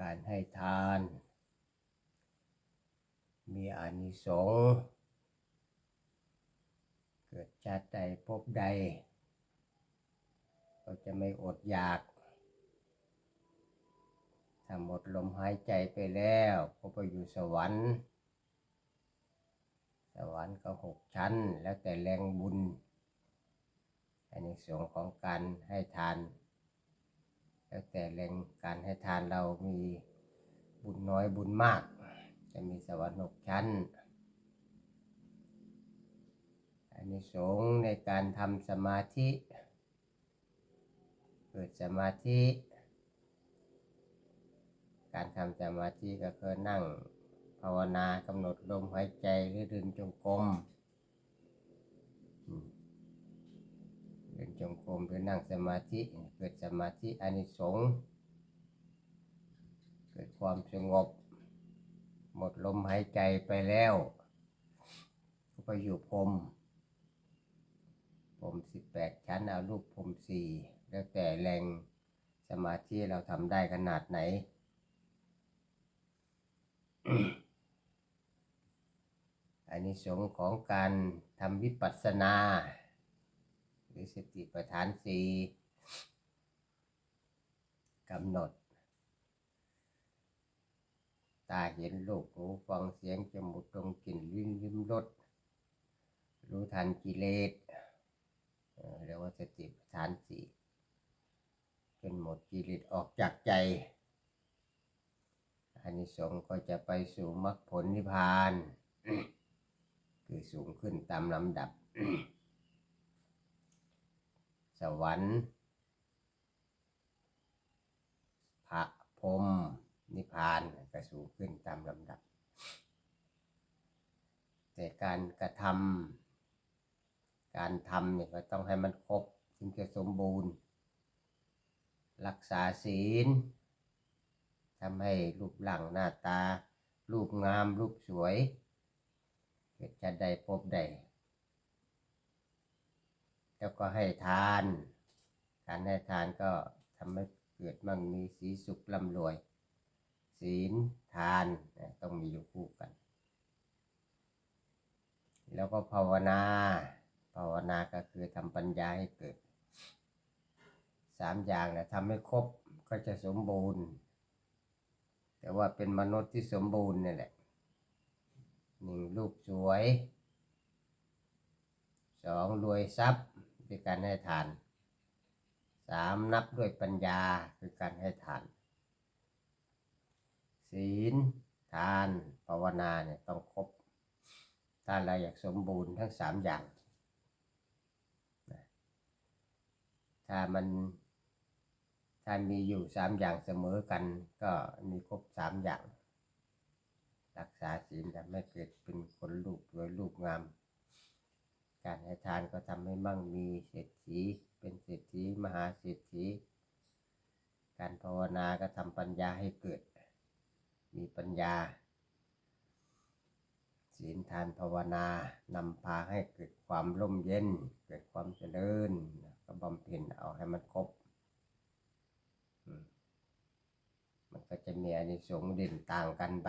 การให้ทาน มีอานิสงส์เกิดชาติใดพบใดก็จะไม่อดอยากถ้าหมดลมหายใจไปแล้วก็ไปอยู่สวรรค์ สวรรค์ก็หกชั้นแล้วแต่แรงบุญอันนี้ส่วนของการให้ทาน แล้วแต่แรงการให้ทานเรามีบุญน้อยบุญมาก จะมีสวรรค์หกชั้นอันนี้สงในการทำสมาธิเกิดสมาธิ การทำสมาธิก็คือนั่งภาวนากำหนดลมหายใจหรือดินจงกรมอืม จงกรมหรือนั่งสมาธิ เกิดสมาธิอานิสงส์เกิดความสงบ หมดลมหายใจไปแล้วก็ไปอยู่พรมพรมสิบแปดชั้นเอารูปพรมสี่แล้วแต่แรงสมาธิเราทำได้ขนาดไหนอันนี้สงส์ของการทำวิปัสสนา รือสติปัฏฐานสี่กำหนด ตาเห็นโลกหูฟังเสียงจมูกดมกลิ่นลิ้นลิ้มรสรู้ทันกิเลสเรียกว่าสติปัฏฐานสี่จนหมดกิเลสออกจากใจอานิสงส์ก็จะไปสู่มรรคผลนิพพาน คือสูงขึ้นตามลำดับ วรรค์ พระพรมนิพพานก็สูงขึ้นตามลำดับ แต่การกระทำการทำเนี่ยก็ต้องให้มันครบถึงจะสมบูรณ์ รักษาศีลทำให้รูปร่างหน้าตา รูปงาม รูปสวยเกิดจะได้พบได้ แล้วก็ให้ทาน การให้ทานก็ทำให้เกิดมั่งมีสีสุขร่ำรวย ศีลทานต้องมีอยู่คู่กัน แล้วก็ภาวนา ภาวนาก็คือทำปัญญาให้เกิดสามอย่างนะทำให้ครบก็จะสมบูรณ์ แต่ว่าเป็นมนุษย์ที่สมบูรณ์นี่แหละหนึ่งรูปสวยสองรวยทรัพย์ คือการให้ทานสามนับด้วยปัญญาคือการให้ทาน ศีลทานภาวนาเนี่ยต้องครบถ้าเราอยากสมบูรณ์ทั้งสามอย่าง ถ้ามันถ้ามีอยู่สามอย่างเสมอกัน ก็มีครบสามอย่าง รักษาศีลทำให้เกิดเป็นคนลูกรวยลูกงาม การให้ทานก็ทำให้มั่งมีเศรษฐีเป็นเศรษฐีมหาเศรษฐี การภาวนาก็ทำปัญญาให้เกิด มีปัญญา ศีลทานภาวนานำพาให้เกิดความร่มเย็น เกิดความเจริญ ก็บำเพ็ญเอาให้มันครบมมันก็จะมีอานิสงส์เด่นต่างกันไป